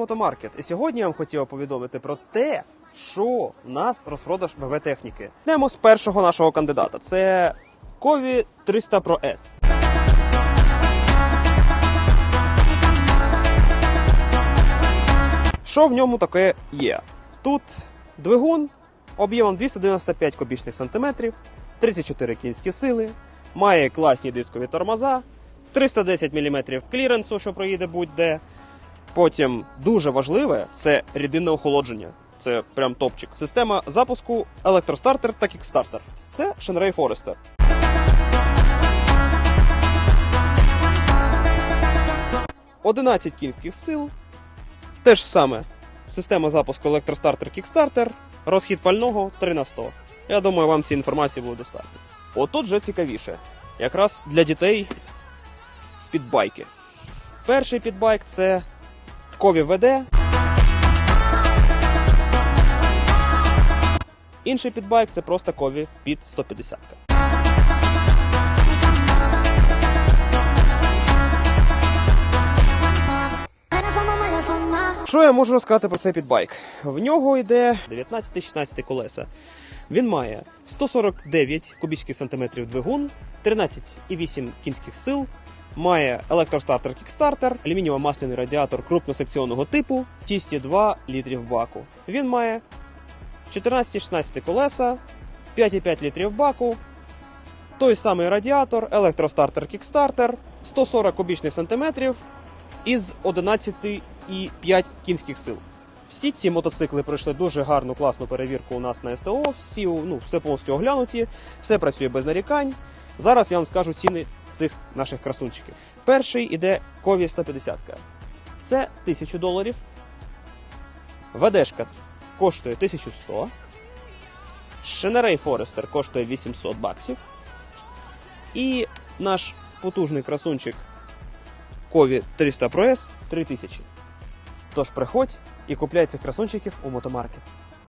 Мотомаркет. І сьогодні я вам хотів повідомити про те, що в нас розпродаж БВ техніки. Йдемо з першого нашого кандидата. Це Кові 300 Pro S. Що в ньому таке є? Тут двигун об'ємом 295 кубічних сантиметрів, 34 кінські сили, має класні дискові тормоза, 310 мм кліренсу, що проїде будь-де. Потім дуже важливе це рідинне охолодження. Це прям топчик. Система запуску електростартер та кікстартер. Це Shenrei Forester. Одинадцять кінських сил. Те ж саме. Система запуску електростартер кікстартер. Розхід пального 3 на 100. Я думаю, вам цієї інформації буде достатньо. Отут вже цікавіше. Якраз для дітей підбайки. Перший підбайк це Кові ВД. Інший підбайк це просто Кові під 150. Що я можу розказати про цей підбайк? В нього йде 19-16 колеса. Він має 149 кубічних сантиметрів двигун, 13,8 кінських сил, має електростартер кікстартер, алюмінієво-масляний радіатор крупносекціонного типу, тісті 2 літрів баку. Він має 14-16 колеса, 5,5 літрів баку, той самий радіатор, електростартер кікстартер, 140 кубічних сантиметрів із 11,5 кінських сил. Всі ці мотоцикли пройшли дуже гарну класну перевірку у нас на СТО. Всі ну, все повністю оглянуті, все працює без нарікань. Зараз я вам скажу ціни цих наших красунчиків. Перший іде Кові 150. Це 1000 доларів. ВДшка коштує 1100. Шенерей Форестер коштує 800 баксів. І наш потужний красунчик Кові 300 Pro S 3000. Тож приходь і купляй цих красунчиків у мотомаркет.